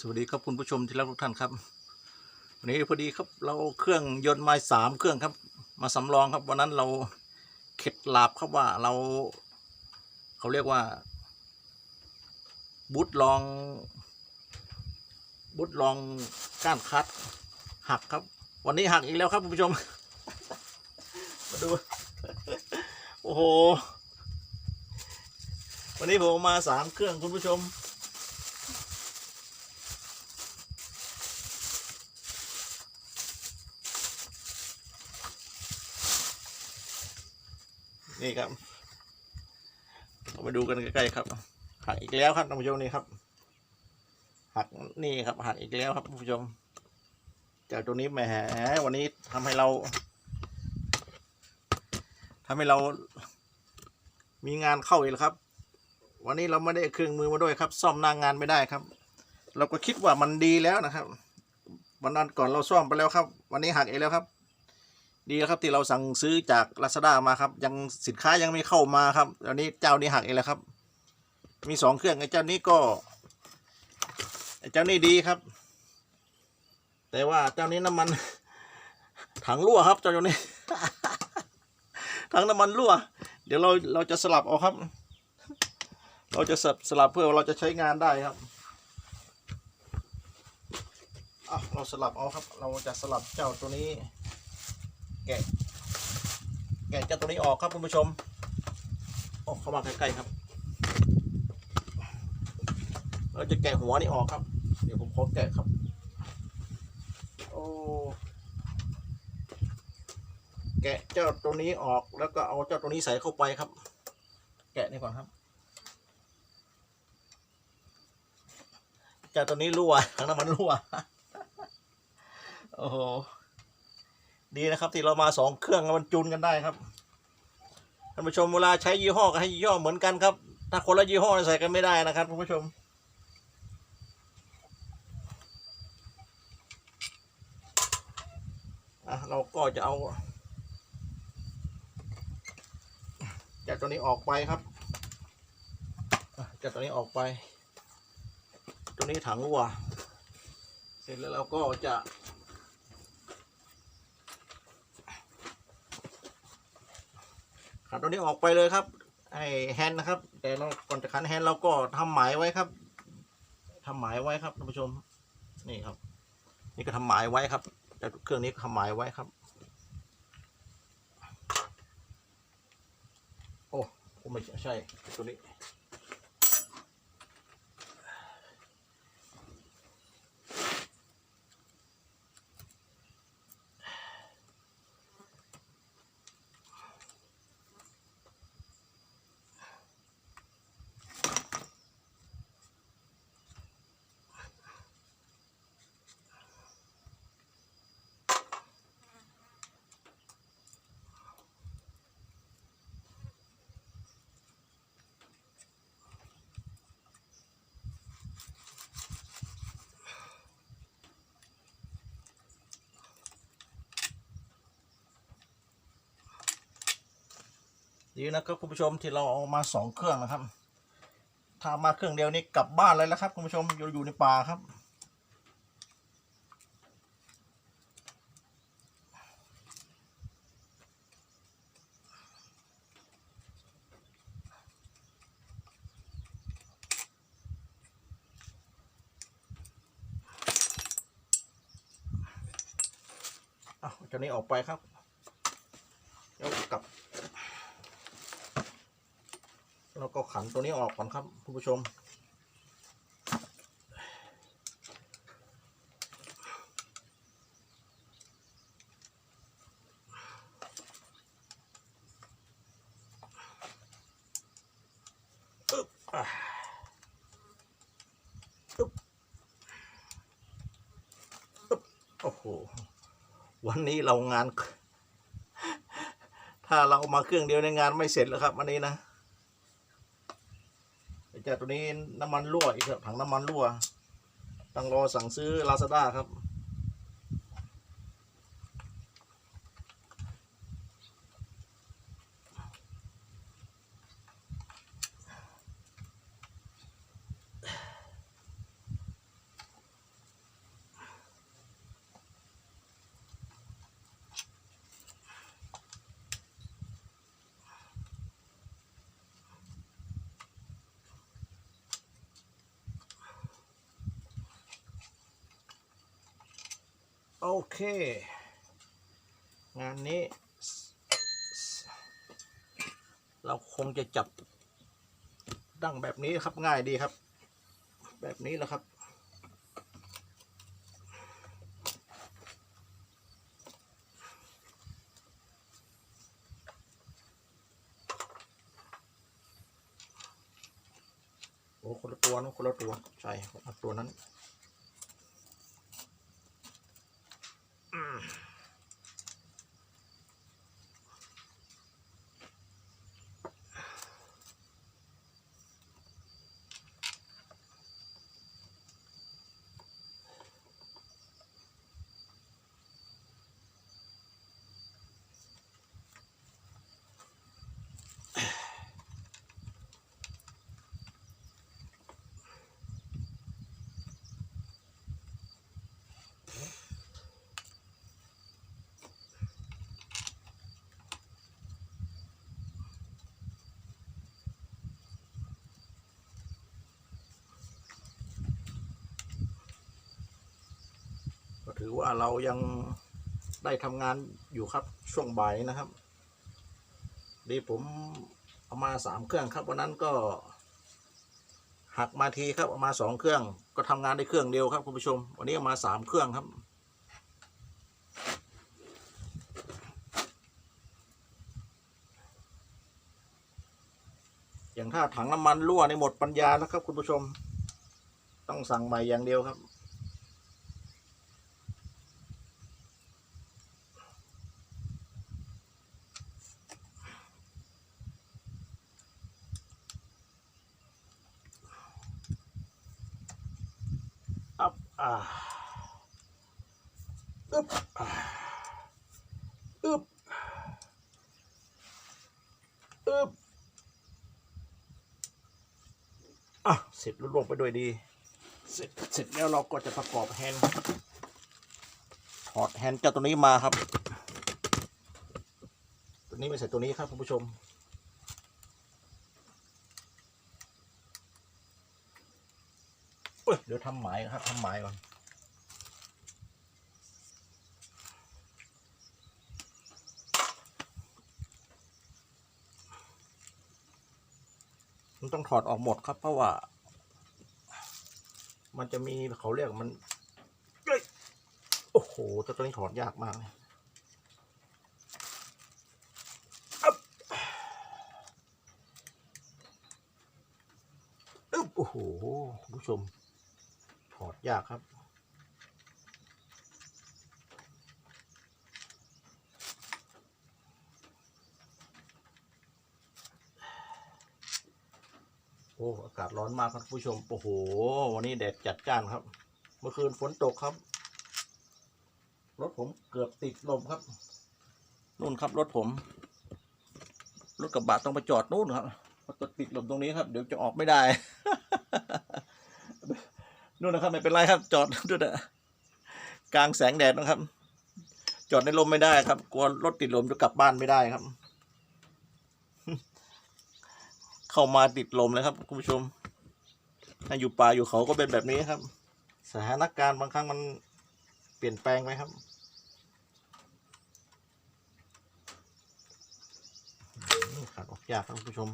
สวัสดีครับคุณผู้ชมที่รักทุกท่านครับ วันนี้พอดีครับเราเครื่องยนต์มาสามเครื่องครับ มาสำรองครับวันนั้นเราเข็ดหลาบครับว่าเรา เขาเรียกว่า บุตลอง บุตลองก้านคัด หักครับ วันนี้หักอีกแล้วครับคุณผู้ชม มาดู โอ้โห วันนี้ผมมาสามเครื่องคุณผู้ชม นี่ครับเรามาดูกันใกล้ๆครับ หักอีกแล้วครับท่านผู้ชมนี่ครับ หักนี่ครับ หักอีกแล้วครับท่านผู้ชมจากตรงนี้แหมวันนี้ทำให้เราทำให้เรา มีงานเข้าอีกแล้วครับ วันนี้เราไม่ได้เครื่องมือมาด้วยครับ ซ่อมหน้างงานไม่ได้ครับ เราก็คิดว่ามันดีแล้วนะครับ วันนั้นก่อนเราซ่อมไปแล้วครับ วันนี้หักเอีกแล้วครับ ดีแล้วครับที่เราสั่งซื้อจากลาซาด้ามาครับ ยังสินค้ายังไม่เข้ามาครับตอนนี้เจ้านี้หักเองแล้วครับ มีสองเครื่องไอ้เจ้านี้ก็ไอ้เจ้านี้ดีครับ แต่ว่าเจ้านี้น้ำมันถังรั่วครับเจ้านี้ถังน้ำมันรั่ว เดี๋ยวเราเราจะสลับเอาครับ เราจะสลับสลับเพื่อเราจะใช้งานได้ครับอะเราสลับเอาครับ เราจะสลับเจ้าตัวนี้ แกะแกะเจ้าตัวนี้ออกครับคุณผู้ชมโอ้เข้ามาใกล้ๆครับ เราจะแกะหัวนี่ออกครับ เดี๋ยวผมขอแกะครับ โอ้แกะเจ้าตัวนี้ออกแล้วก็เอาเจ้าตัวนี้ใส่เข้าไปครับ แกะนี่ก่อนครับเจ้าตัวนี้รั่วทั้งน้ำมันรั่ว โอ้โห ดีนะครับที่เรามาสองเครื่องมันจูนกันได้ครับท่านผู้ชมเวลาใช้ยี่ห้อก็ให้ยี่ห้อเหมือนกันครับ ถ้าคนละยี่ห้อใส่กันไม่ได้นะครับคุณผู้ชมอะเราก็จะเอาจากตัวนี้ออกไปครับจากตัวนี้ออกไป ตัวนี้ถังรั่ว เสร็จแล้วเราก็จะ ขันตัวนี้ออกไปเลยครับไอแฮนนะครับ แต่เราก่อนจะขันแฮนเราก็ทำหมายไว้ครับทำหมายไว้ครับท่านผู้ชม นี่ครับ นี่ก็ทำหมายไว้ครับ แต่เครื่องนี้ก็ทำหมายไว้ครับ โอ้ผมไม่ใช่ตัวนี้ ดีนะครับคุณผู้ชมที่เราเอามาสองเครื่องนะครับ ถ้ามาเครื่องเดียวนี่กลับบ้านเลยแล้วครับคุณผู้ชมอยู่อยู่ในป่าครับเอาเจ้านี้ออกไปครับแล้วกลับ แล้วก็ ขันตัวนี้ออกก่อนครับคุณผู้ชม อึ๊บอะอึ๊บอึ๊บโอ้โห วันนี้เรางาน ถ้าเรามาเครื่องเดียวในงานไม่เสร็จแล้วครับวันนี้นะ แต่ตัวนี้น้ำมันรั่วอีกครับถังน้ำมันรั่วต้องรอสั่งซื้อลาซาด้าครับ อเค งานนี้ เราคงจะจับดั้งแบบนี้ครับง่ายดีครับ แบบนี้แหละครับโอ้คนละตัวนะคนละตัว ใช่เอาตัวนั้น อว่าเรายังได้ทำงานอยู่ครับช่วงบ่ายนี้นะครับ ดีผมเอามาสามเครื่องครับวันนั้นก็หักมาทีครับเอามาสองเครื่อง ก็ทำงานได้เครื่องเดียวครับคุณผู้ชม วันนี้เอามาสามเครื่องครับอย่างถ้าถังน้ำมันรั่วในหมดปัญญาแล้วครับ คุณผู้ชม ต้องสั่งใหม่อย่างเดียวครับ อัพอ่าอึบอ่าอึบอึบอะเส ร็จรุ่ลวงไปด้วยดี เสร็จเสร็จแล้วเราก็จะประกอบแฮนด์ถอดแฮนด์จากตัวนี้มาครับ ตัวนี้ไม่ใส่ตัวนี้ครับคุณผู้ชมเดี๋ยวทำหมายครับทำหมายก่อนมันต้องถอดออกหมดครับเพราะว่า มันจะมีเขาเรียกมันโอ้โหจะต้องถอดยากมากเลยอือโอ้โห ผู้ชมถอดยากครับ โอ้ อากาศ ร้อนมากครับผู้ชม โอ้โห วันนี้แดดจัดจ้านครับ เมื่อคืนฝนตกครับ รถผมเกือบติดลมครับ นู่นครับรถผม รถกระบะต้องไปจอดนู่นครับเพราะติดลมตรงนี้ครับ เดี๋ยวจะออกไม่ได้ นู่นนะครับ ไม่เป็นไรครับ จอดด้วยนะกลางแสงแดดนะครับ จอดในลมไม่ได้ครับกลัวรถติดลมจะกลับบ้านไม่ได้ครับ เข้ามาติดลมเลยครับ คุณผู้ชม ถ้าอยู่ป่าอยู่เขาก็เป็นแบบนี้ครับ สถานการณ์บางครั้งมันเปลี่ยนแปลงไปครับขาดออกยากครับผู้ชม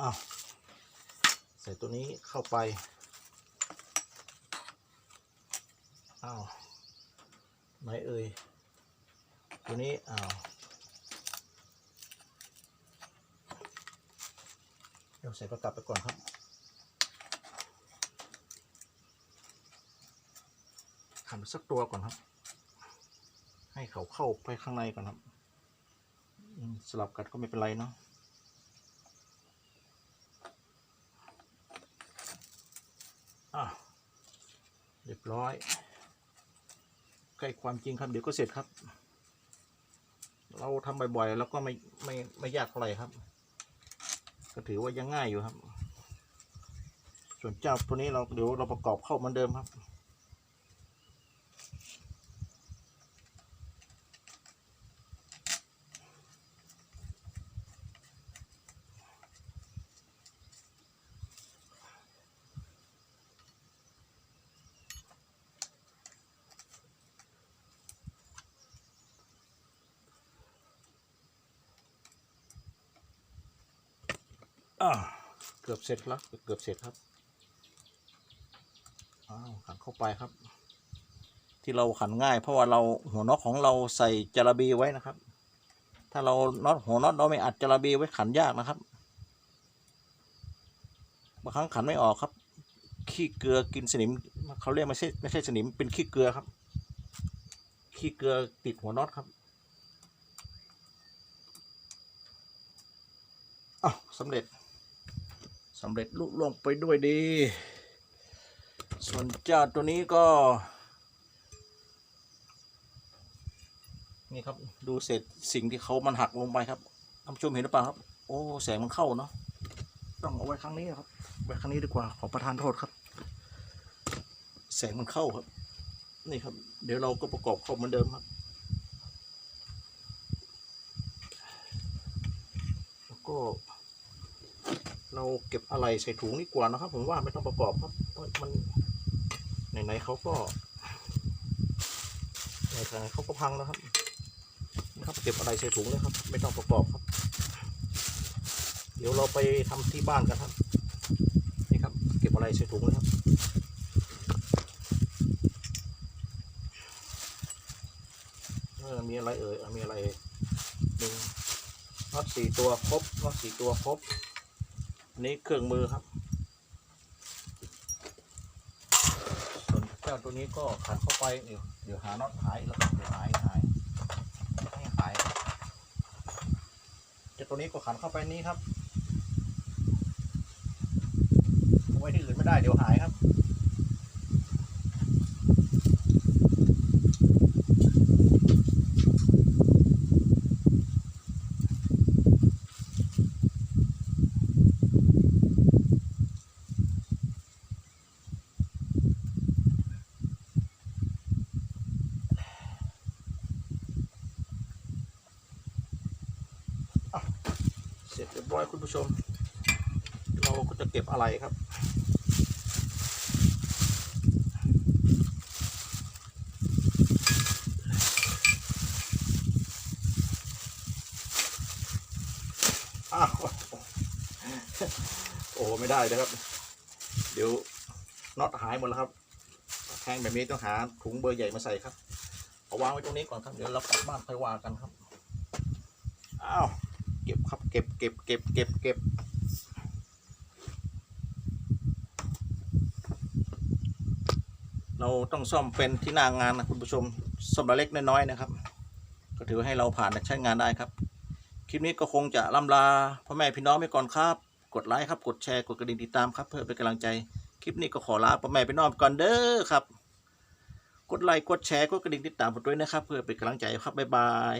อ้าวใส่ตัวนี้เข้าไปอ้าวไหนเอ่ยตัวนี้อ้าว ดี๋ยวใส่ประกับไปก่อนครับขันสักตัวก่อนครับ ให้เขาเข้าไปข้างในก่อนครับสลับกันก็ไม่เป็นไรเนาะอะเรียบร้อย ใกล้ความจริงครับ เดี๋ยวก็เสร็จครับ เราทำบ่อยๆ แล้วก็ไม่ไม่ไม่ยากเท่าไหร่ครับ ก็ถือว่ายังง่ายอยู่ครับ ส่วนเจ้าตัวนี้เราเดี๋ยวเราประกอบเข้าเหมือนเดิมครับ เกือบเสร็จแล้วเกือบเสร็จครับอ้าวขันเข้าไปครับ ที่เราขันง่าย เพราะว่าเราหัวน็อตของเราใส่จาระบีไว้นะครับ ถ้าเราน็อตหัวน็อตเราไม่อัดจาระบีไว้ขันยากนะครับบางครั้งขันไม่ออกครับ ขี้เกลือกินสนิมเขาเรียกไม่ใช่ไม่ใช่สนิมเป็นขี้เกลือครับ ขี้เกลือติดหัวน็อตครับอ้าวสำเร็จำเร็จลุล่วงไปด้วยดี ส่วนเจ้าตัวนี้ก็ นี่ครับดูเศษสิ่งที่เขามันหักลงไปครับท่านผู้ชมเห็นหรือเปล่าครับ โอ้แสงมันเข้าเนาะต้องเอาไว้ครั้งนี้ครับไว้ครั้งนี้ดีกว่าขอประทานโทษครับ แสงมันเข้าครับ นี่ครับ เดี๋ยวเราก็ประกอบเข้าเหมือนเดิมครับแล้วก็ เราเก็บอะไรใส่ถุงดีกว่านะครับ ผมว่าไม่ต้องประกอบครับเพราะมันไหนๆเขาก็ไหนๆเขาก็พังแล้วครับนะครับเก็บอะไรใส่ถุงเลยครับ ไม่ต้องประกอบครับ เดี๋ยวเราไปทำที่บ้านกันครับนี่ครับ เก็บอะไรใส่ถุงเลยครับเออมีอะไรเอ่ยมีอะไรหนึ่งน็อตสี่ตัวครบน็อตสี่ตัวครบ นี่เครื่องมือครับ ส่วนเจ้าตัวนี้ก็ขันเข้าไปเดี๋ยวเดี๋ยวหาน็อตหายแล้วเดี๋ยวหายหายให้หายเจ้าตัวนี้ก็ขันเข้าไปนี้ครับ ไว้ที่อื่นไม่ได้เดี๋ยวหายครับ เส ร้อยคุณผู้ชม เราก็จะเก็บอะไรครับ อ้าวโอ้ไม่ได้นะครับ เดี๋ยวน็อตหายหมดแล้วครับแทงแบบนี้ต้องหาถุงเบอร์ใหญ่มาใส่ครับเอาวางไว้ตรงนี้ก่อนครับ เดี๋ยวเรากลับบ้านค่อยว่ากันครับ อ้าว เก็บครับ ก็บเก็บเก็บเก็บเก็บเราต้องซ่อมเป็นที่หนางานนะคุณผู้ชมซ่อมเล็กน้อยๆนะครับ ก็ถือว่าให้เราผ่านใช้งานได้ครับ คลิปนี้ก็คงจะล่ำลาพ่อแม่พี่น้องไปก่อนครับ กดไลค์ครับกดแชร์กดกระดิ่งติดตามครับเพื่อเป็นกำลังใจคลิปนี้ก็ขอลาพ่อแม่พี่น้องไปก่อนเด้อครับ กดไลค์กดแชร์กดกระดิ่งติดตามผมด้วยนะครับ เพื่อเป็นกำลังใจครับบ๊ายบาย